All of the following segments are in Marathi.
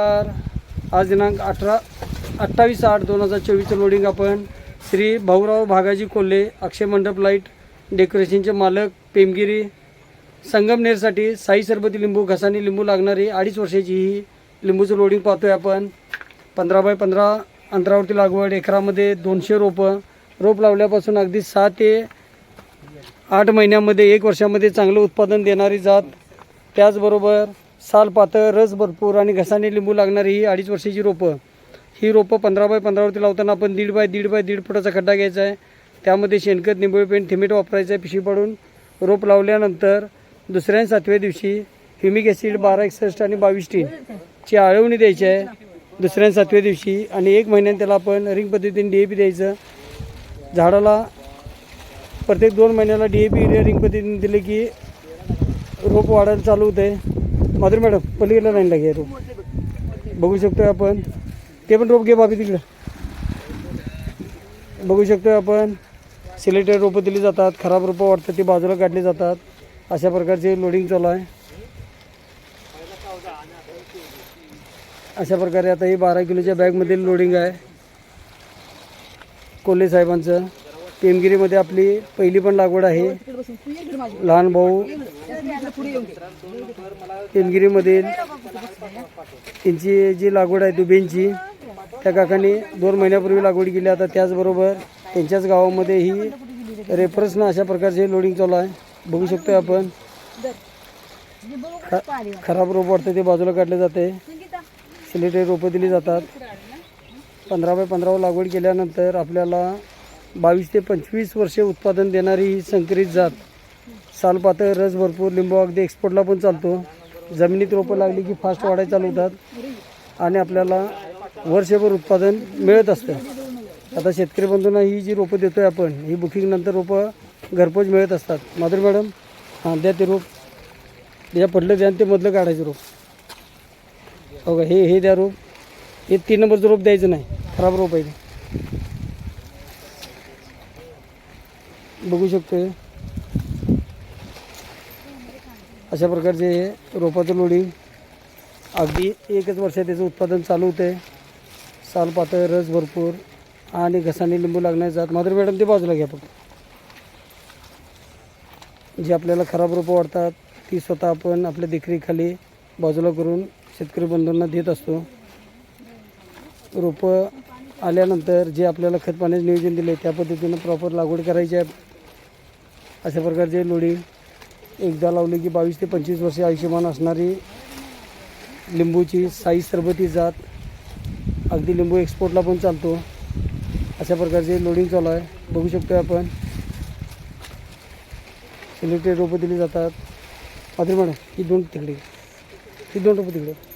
नमस्कार आज दिनांक अठरा अठ्ठावीस आठ दोन हजार चोवीसचं लोडिंग आपण श्री भाऊराव भागाजी कोल्हे अक्षय मंडप लाइट डेकोरेशनचे मालक पेमगिरी संगमनेरसाठी साई सरबती लिंबू घसानी लिंबू लागणारी अडीच वर्षाची ही लिंबूचं लोडिंग पाहतोय आपण. पंधरा बाय पंधरा अंतरावरती लागवड एकरामध्ये दोनशे रोपं. रोप लावल्यापासून अगदी सहा ते आठ महिन्यामध्ये एक वर्षामध्ये चांगलं उत्पादन देणारी जात. त्याचबरोबर सालपातळ रस भरपूर आणि घसाने लिंबू लागणारी ही अडीच वर्षाची रोपं. ही रोपं पंधरा बाय पंधरावरती लावताना आपण दीड बाय दीड बाय दीड फुटाचा खड्डा घ्यायचा आहे. त्यामध्ये शेणखत निंबोळी पेंट थिमेट वापरायचं आहे पिशवी पाडून. रोप लावल्यानंतर दुसऱ्या आणि सातव्या दिवशी ह्युमिक ॲसिड बारा एकसष्ट आणि बावीस टीन ची आळवणी द्यायची आहे. दुसऱ्या आणि सातव्या दिवशी आणि एक महिन्यात त्याला आपण रिंग पद्धतीने डी ए पी द्यायचं. झाडाला प्रत्येक दोन महिन्याला D A P urea ring पद्धतीने दिले की रोप वाढायला चालू होते माधुरी मॅडम पलीकडला लाईन लागे रोप बघू शकतोय आपण. ते पण रोप घे बाबी तिकडं. बघू शकतोय आपण. सिलेक्टेड रोपं दिली जातात. खराब रोपं वाटतात ती बाजूला काढली जातात. अशा प्रकारचे लोडिंग चालू आहे. अशा प्रकारे आता ही बारा किलोच्या बॅगमधील लोडिंग आहे. कोल्हे साहेबांचं. पेमगिरीमध्ये आपली पहिली पण लागवड आहे. लहान भाऊ पेमगिरीमधील त्यांची जी लागवड आहे दुबेंची त्या काकांनी दोन महिन्यापूर्वी लागवड केली. आता त्याचबरोबर त्यांच्याच गावामध्ये ही रेफरन्सनं अशा प्रकारचे लोडिंग चालू आहे. बघू शकतो आपण. ख खराब रोप वाटतं ते बाजूला काढले जाते. सिलेटेड रोपं दिली जातात. पंधरा बाय पंधरावर लागवड केल्यानंतर आपल्याला बावीस ते पंचवीस वर्षे उत्पादन देणारी ही संकरित जात. सालपातळ रस भरपूर लिंबू अगदी एक्सपोर्टला पण चालतो. जमिनीत रोपं लागली की फास्ट वाढायला चालू होतात. आणि आपल्याला वर्षभर उत्पादन मिळत असतं. आता शेतकरी बंधूंना ही जी रोपं देतो आहे आपण ही बुकिंगनंतर रोपं घरपोच मिळत असतात. माधुरी मॅडम हां द्या ते रोप. ज्या पडलं द्या ते मधलं काढायचं रोप. हो का हे हे द्या रोप. हे तीन नंबरचं रोप द्यायचं नाही. खराब रोप आहे ते बघू शकतोय अशा प्रकारचे हे रोपाचं लोडिंग अगदी एकच वर्षात त्याचं उत्पादन चालू होतं साल पातळ रस भरपूर आणि घसाने लिंबू लागण्याचा जात. माधुरी मॅडम ते बाजूला घ्या फक्त. जी आपल्याला खराब रोपं वाढतात ती स्वतः आपण आपल्या देखरेखीखाली बाजूला करून शेतकरी बंधूंना देत असतो. रोपं आल्यानंतर जे आपल्याला खत नियोजन नियोजन दिले त्या पद्धतीनं प्रॉपर लागवड करायची आहे. अशा प्रकारचे लोडिंग एकदा लावली की बावीस ते पंचवीस वर्षे आयुष्यमान असणारी लिंबूची साई सरबती जात. अगदी लिंबू एक्सपोर्टला पण चालतो. अशा प्रकारचे लोडिंग चालू आहे. बघू शकतो आपण. सिलेक्टेड रोपं दिली जातात. मात्र मॅडम ही दोन तिकडे. ही दोन रोपं तिकडे.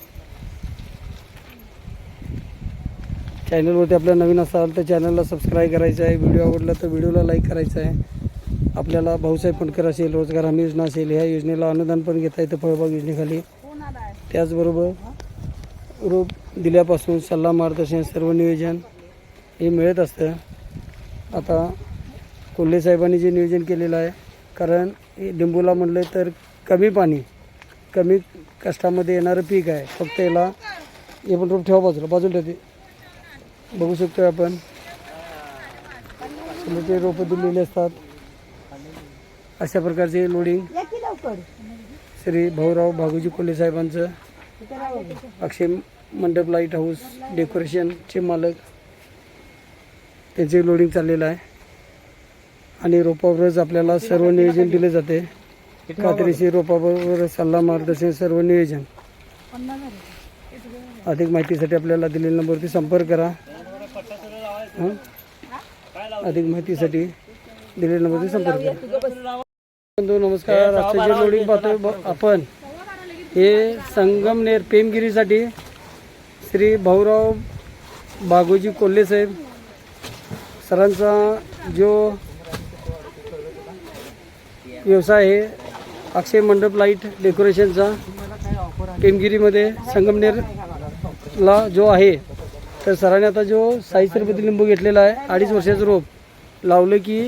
चॅनलवरती आपल्या नवीन असाल तर चॅनलला सबस्क्राईब करायचं आहे. व्हिडिओ आवडला तर व्हिडिओला लाईक करायचं आहे. आपल्याला भाऊसाहेब पणकर असेल रोजगार हमी योजना असेल ह्या योजनेला अनुदान पण घेता येतं फळबाग योजनेखाली. त्याचबरोबर रोप दिल्यापासून सल्ला मार्गदर्शन सर्व नियोजन हे मिळत असतं. आता कोल्हे साहेबांनी जे नियोजन केलेलं आहे कारण लिंबूला म्हणलं तर कमी पाणी कमी कष्टामध्ये येणारं पीक आहे. फक्त याला हे पण रोप ठेवा बाजूला बाजूला ठेवते. बघू शकतो आपण. ते रोपं दिलेले असतात. अशा प्रकारचे लोडिंग श्री भाऊराव भागूजी कोल्हे साहेबांचं. अक्षय मंडप लाइट हाऊस डेकोरेशनचे मालक. त्यांचे लोडिंग चाललेलं आहे. आणि रोपावरच आपल्याला सर्व नियोजन दिले जाते. कात्रीशी रोपावर सल्ला मार्गदर्शन सर्व नियोजन. अधिक माहितीसाठी आपल्याला दिलेल्या नंबरवरती संपर्क करा. अधिक माहितीसाठी दिलेल्या नंबरवरती संपर्क करा. बंधू नमस्कार. लोडिंग पाहतोय ब- आपण हे संगमनेर पेमगिरीसाठी श्री भाऊराव बागोजी कोल्हे साहेब सरांचा जो व्यवसाय आहे अक्षय मंडप लाइट डेकोरेशनचा पेमगिरीमध्ये संगमनेरला जो आहे तर सरांनी आता जो साई सरबती लिंबू घेतलेला आहे अडीच वर्षाचं रोप लावलं की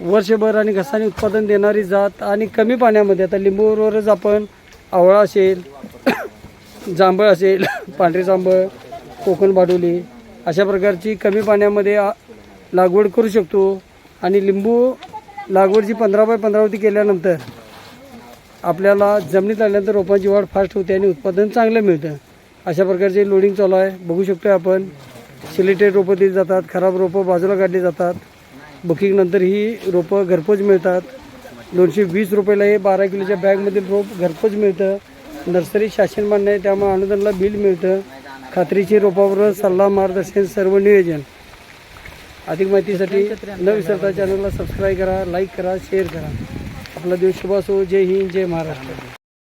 वर्षभर आणि घसाने उत्पादन देणारी जात आणि कमी पाण्यामध्ये आता लिंबूवरच आपण आवळा असेल जांभळ असेल पांढरे जांभळ कोकण भाडोली अशा प्रकारची कमी पाण्यामध्ये लागवड करू शकतो. आणि लिंबू लागवड जी पंधरा बाय पंधरावरती केल्यानंतर आपल्याला जमिनीत आल्यानंतर रोपांची वाढ फास्ट होते आणि उत्पादन चांगलं मिळतं. अशा प्रकारचे लोडिंग चालू आहे. बघू शकतो आपण. सिलेटेड रोपं दिली जातात. खराब रोपं बाजूला काढली जातात. बुकिंगनंतर ही रोपं घरपोच मिळतात. दोनशे वीस रुपयाला हे बारा किलोच्या बॅगमधील रोप घरपोच मिळतं. नर्सरी शासन मान्य आहे. त्यामुळे अनुदानाला बिल मिळतं. खात्रीची रोपावर सल्ला मार्गदर्शन सर्व नियोजन. अधिक माहितीसाठी न विसरता चॅनलला सबस्क्राईब करा लाईक करा शेअर करा. आपला दिवस शुभ असो. जय हिंद जय महाराष्ट्र.